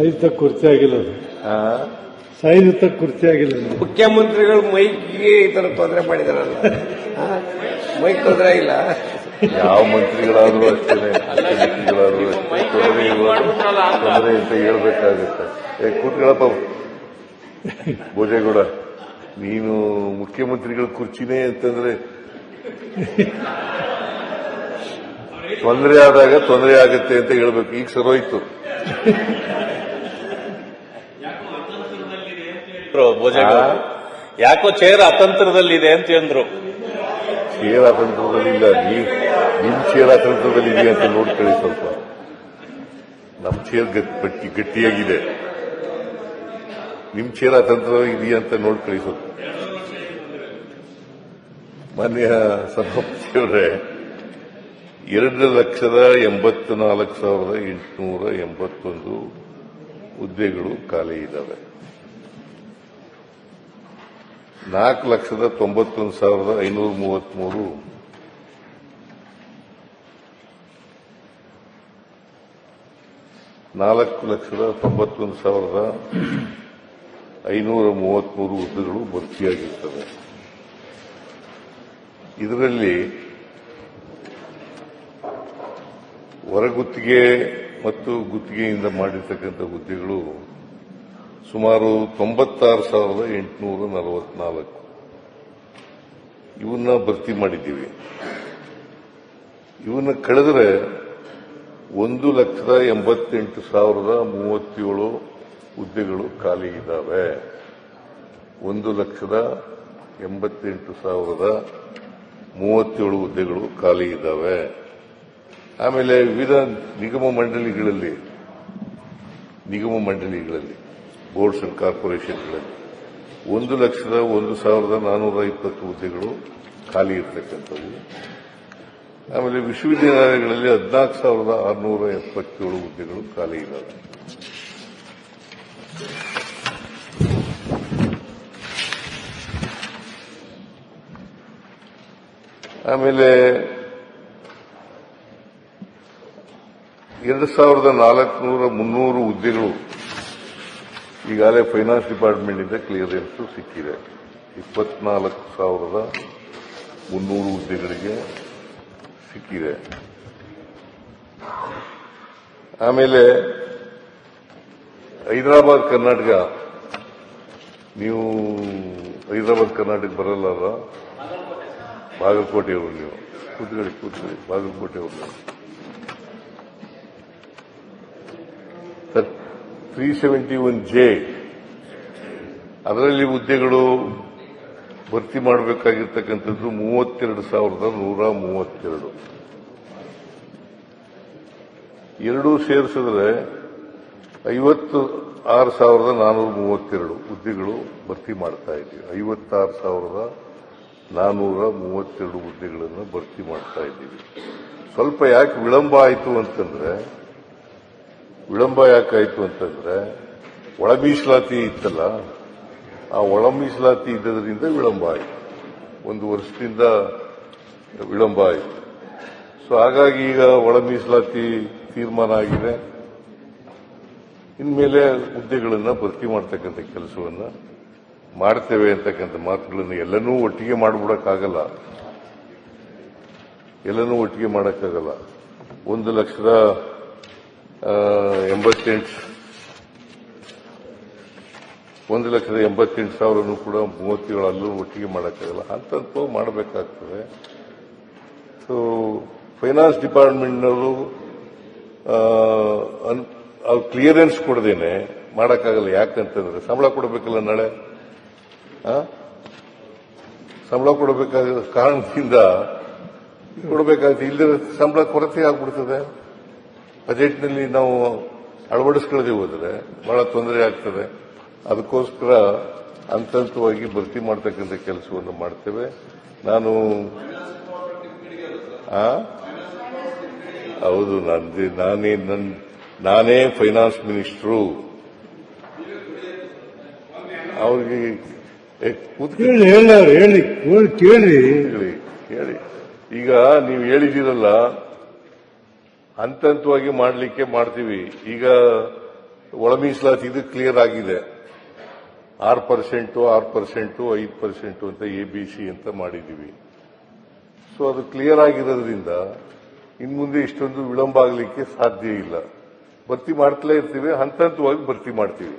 Size ಕುರ್ಚಿ ಆಗಿಲ್ಲ ಅದು. ಆ? ಸೈಜ್ ಕುರ್ಚಿ ಆಗಿಲ್ಲ ಅದು. ಮುಖ್ಯಮಂತ್ರಿಗಳು ಮೈಕ್ಗೆ ಈ ತರ ತೊಂದರೆ ಮಾಡಿದಾರಲ್ಲ? ಮೈಕ್ ತೊಂದರೆ ಆಗಿಲ್ಲ? ಯಾವ ಮಂತ್ರಿಗಳಾದ್ರೂ ಅಷ್ಟೇ ತೊಂದರೆ ಇಲ್ಲ ತೊಂದರೆ ಅಂತ ಹೇಳ್ಬೇಕಾಗುತ್ತೆ. ಏ ಕೂತ್ಕೊಳ್ಳಪ್ಪ. ಭೋಜೇಗೌಡ ನೀನು ಮುಖ್ಯಮಂತ್ರಿಗಳ ಕುರ್ಚಿನೇ ಅಂತಂದ್ರೆ ತೊಂದರೆ ಆದಾಗ ತೊಂದರೆ ಆಗುತ್ತೆ ಅಂತ ಹೇಳ್ಬೇಕು. ಈಗ ಸರೋಯ್ತು ಇದ್ರು ಭೋಜೇಗೌಡ ಯಾಕೋ ಚೇರ್ ಅತಂತ್ರದಲ್ಲಿದೆ ಅಂತ ಅಂದ್ರು. ಚೇರ ಅತಂತ್ರದಲ್ಲಿ ಇಲ್ಲ ನೀವು ನಿಮ್ ಚೇರ ಅತಂತ್ರದಲ್ಲಿ ಇದೆ ಅಂತ ನೋಡ್ಕೊಳ್ಳಿ ಸ್ವಲ್ಪ. ನಮ್ ಚೇರ್ ಗಟ್ಟಿ ಗಟ್ಟಿಯಾಗಿದೆ. ನಿಮ್ ಚೇರ ತಂತ್ರ ಇದೆಯಾ ಅಂತ ನೋಡ್ಕೊಳ್ಳಿ ಸ್ವಲ್ಪ. ಮಾನ್ಯ ಸಭಾಪತಿಯವರೇ ಎರಡು ಲಕ್ಷದ ಎಂಬತ್ನಾಲ್ಕು ಸಾವಿರದ ಎಂಟುನೂರ ಎಂಬತ್ತೊಂದು ಹುದ್ದೆಗಳು ಖಾಲಿ ಇದ್ದಾವೆ. ನಾಲ್ಕು ಲಕ್ಷದ ತೊಂಬತ್ತೊಂದು ಸಾವಿರದ ಐನೂರ ಮೂವತ್ಮೂರು. ನಾಲ್ಕು ಲಕ್ಷದ ತೊಂಬತ್ತೊಂದು ಸಾವಿರದ ಐನೂರ ಮೂವತ್ಮೂರು ಹುದ್ದೆಗಳು ಭರ್ತಿಯಾಗಿರ್ತವೆ. ಇದರಲ್ಲಿ ಹೊರಗುತ್ತಿಗೆ ಮತ್ತು ಗುತ್ತಿಗೆಯಿಂದ ಮಾಡಿರ್ತಕ್ಕಂಥ ಹುದ್ದೆಗಳು ಸುಮಾರು ತೊಂಬತ್ತಾರು ಸಾವಿರದ ಎಂಟುನೂರ ನಲವತ್ನಾಲ್ಕು. ಇವನ್ನ ಭರ್ತಿ ಮಾಡಿದ್ದೀವಿ. ಇವನ್ನ ಕಳೆದರೆ ಒಂದು ಲಕ್ಷದ ಎಂಬತ್ತೆಂಟು ಸಾವಿರದ ಮೂವತ್ತೇಳು ಹುದ್ದೆಗಳು ಖಾಲಿ ಇದ್ದಾವೆ ಒಂದು ಲಕ್ಷದ ಎಂಬತ್ತೆಂಟು ಸಾವಿರದ ಮೂವತ್ತೇಳು ಹುದ್ದೆಗಳು ಖಾಲಿ ಇದ್ದಾವೆ ಆಮೇಲೆ ವಿವಿಧ ನಿಗಮ ಮಂಡಳಿಗಳಲ್ಲಿ ನಿಗಮ ಮಂಡಳಿಗಳಲ್ಲಿ ಬೋರ್ಡ್ಸ್ ಅಂಡ್ ಕಾರ್ಪೊರೇಷನ್ಗಳಲ್ಲಿ ಒಂದು ಲಕ್ಷದ ಒಂದು ಸಾವಿರದ ನಾನೂರ ಇಪ್ಪತ್ತು ಹುದ್ದೆಗಳು ಖಾಲಿ ಇರತಕ್ಕಂಥವು. ಆಮೇಲೆ ವಿಶ್ವವಿದ್ಯಾಲಯಗಳಲ್ಲಿ ಹದಿನಾಲ್ಕು ಸಾವಿರದ ಆರುನೂರ ಎಪ್ಪತ್ತೇಳು ಹುದ್ದೆಗಳು ಖಾಲಿ ಇದ್ದಾವೆ ಆಮೇಲೆ ಎರಡು ಸಾವಿರದ ನಾಲ್ಕುನೂರ ಮುನ್ನೂರು ಹುದ್ದೆಗಳು ಈಗಾಗಲೇ ಫೈನಾನ್ಸ್ ಡಿಪಾರ್ಟ್ಮೆಂಟಿಂದ ಕ್ಲಿಯರೆನ್ಸ್ ಸಿಕ್ಕಿದೆ. ಇಪ್ಪತ್ನಾಲ್ಕು ಸಾವಿರದ ಮುನ್ನೂರು ಹುದ್ದೆಗಳಿಗೆ ಸಿಕ್ಕಿದೆ. ಆಮೇಲೆ ಹೈದರಾಬಾದ್, ಕರ್ನಾಟಕ. ನೀವು ಹೈದರಾಬಾದ್ ಕರ್ನಾಟಕ ಬರಲ್ಲ ಬಾಗಲಕೋಟೆಯವರು ನೀವು. ಕೂತ್ಕೊಳ್ಳಿ ಕೂತ್ಕೊಳ್ಳಿ, ಬಾಗಲಕೋಟೆಯವರು. ತ್ರೀ ಸೆವೆಂಟಿ ಒನ್ ಜೆ ಅದರಲ್ಲಿ ಹುದ್ದೆಗಳು ಭರ್ತಿ ಮಾಡಬೇಕಾಗಿರ್ತಕ್ಕಂಥದ್ದು ಮೂವತ್ತೆರಡು ಸಾವಿರದ ನೂರ ಮೂವತ್ತೆರಡು. ಎರಡೂ ಸೇರಿಸಿದ್ರೆ ಐವತ್ತು ಆರು ಸಾವಿರದ ನಾನೂರ ಮೂವತ್ತೆರಡು ಹುದ್ದೆಗಳು ಭರ್ತಿ ಮಾಡ್ತಾ ಇದ್ದೀವಿ. ಐವತ್ತಾರು ಸಾವಿರದ ನಾನ್ನೂರ ಮೂವತ್ತೆರಡು ಹುದ್ದೆಗಳನ್ನು ಭರ್ತಿ ಮಾಡ್ತಾ ಇದ್ದೀವಿ. ಸ್ವಲ್ಪ ಯಾಕೆ ವಿಳಂಬ ಆಯಿತು ಅಂತಂದ್ರೆ ವಿಳಂಬ ಯಾಕಾಯಿತು ಅಂತಂದ್ರೆ ಒಳ ಮೀಸಲಾತಿ ಇತ್ತಲ್ಲ, ಆ ಒಳ ಮೀಸಲಾತಿ ಇದ್ದದರಿಂದ ವಿಳಂಬ ಆಯಿತು. ಒಂದು ವರ್ಷದಿಂದ ವಿಳಂಬ ಆಯಿತು. ಸೊ ಹಾಗಾಗಿ ಈಗ ಒಳ ಮೀಸಲಾತಿ ತೀರ್ಮಾನ ಆಗಿದೆ. ಇನ್ಮೇಲೆ ಹುದ್ದೆಗಳನ್ನು ಭರ್ತಿ ಮಾಡ್ತಕ್ಕಂಥ ಕೆಲಸವನ್ನ ಮಾಡ್ತೇವೆ ಅಂತಕ್ಕಂಥ ಮಾತುಗಳನ್ನು ಎಲ್ಲನೂ ಒಟ್ಟಿಗೆ ಮಾಡಿಬಿಡೋಕ್ಕಾಗಲ್ಲ. ಎಲ್ಲನೂ ಒಟ್ಟಿಗೆ ಮಾಡೋಕ್ಕಾಗಲ್ಲ. ಒಂದು ಲಕ್ಷದ ಎಂಬತ್ತೆಂಟು. ಒಂದು ಲಕ್ಷದ ಎಂಬತ್ತೆಂಟು ಸಾವಿರನೂ ಕೂಡ ಮೂವತ್ತೇಳು ಅಲ್ಲೂ ಒಟ್ಟಿಗೆ ಮಾಡೋಕ್ಕಾಗಲ್ಲ. ಹಂತವಾಗಿ ಮಾಡಬೇಕಾಗ್ತದೆ. ಸೊ ಫೈನಾನ್ಸ್ ಡಿಪಾರ್ಟ್ಮೆಂಟ್ನವರು ಅವ್ರು ಕ್ಲಿಯರೆನ್ಸ್ ಕೊಡದೇನೆ. ಮಾಡೋಕ್ಕಾಗಲ್ಲ. ಯಾಕಂತಂದ್ರೆ ಸಂಬಳ ಕೊಡಬೇಕಲ್ಲ ನಾಳೆ? ಸಂಬಳ ಕೊಡಬೇಕಾದ ಕಾರಣದಿಂದ ಕೊಡಬೇಕಾಗುತ್ತೆ. ಇಲ್ಲದ ಸಂಬಳ ಕೊರತೆ ಆಗ್ಬಿಡ್ತದೆ. ಬಜೆಟ್ನಲ್ಲಿ ನಾವು ಅಳವಡಿಸ್ಕೊಳ್ಳದೆ ಹೋದರೆ ಬಹಳ ತೊಂದರೆ ಆಗ್ತದೆ. ಅದಕ್ಕೋಸ್ಕರ ಹಂತ ಹಂತವಾಗಿ ಭರ್ತಿ ಮಾಡ್ತಕ್ಕಂಥ ಕೆಲಸವನ್ನು ಮಾಡ್ತೇವೆ. ನಾನು? ಹೌದು ನಾನೇ ನನ್ ನಾನೇ ಫೈನಾನ್ಸ್ ಮಿನಿಸ್ಟ್ರು. ಅವ್ರಿಗೆ. ಹೇಳಿ ಹೇಳಿ ಈಗ ನೀವು ಹೇಳಿದಿರಲ್ಲ ಹಂತ ಹಂತವಾಗಿ ಮಾಡಲಿಕ್ಕೆ ಮಾಡ್ತೀವಿ. ಈಗ ಒಳ ಮೀಸಲಾತಿ ಇದು ಕ್ಲಿಯರ್ ಆಗಿದೆ. ಆರು ಪರ್ಸೆಂಟು ಆರು ಪರ್ಸೆಂಟು, ಐದು ಪರ್ಸೆಂಟು ಅಂತ ಎ ಬಿ ಸಿ ಅಂತ ಮಾಡಿದ್ದೀವಿ. ಸೊ ಅದು ಕ್ಲಿಯರ್ ಆಗಿರೋದ್ರಿಂದ ಇನ್ನು ಮುಂದೆ ಇಷ್ಟೊಂದು ವಿಳಂಬ ಆಗಲಿಕ್ಕೆ ಸಾಧ್ಯ ಇಲ್ಲ. ಭರ್ತಿ ಮಾಡ್ತಲೇ ಇರ್ತೀವಿ ಹಂತ ಹಂತವಾಗಿ ಭರ್ತಿ ಮಾಡ್ತೀವಿ.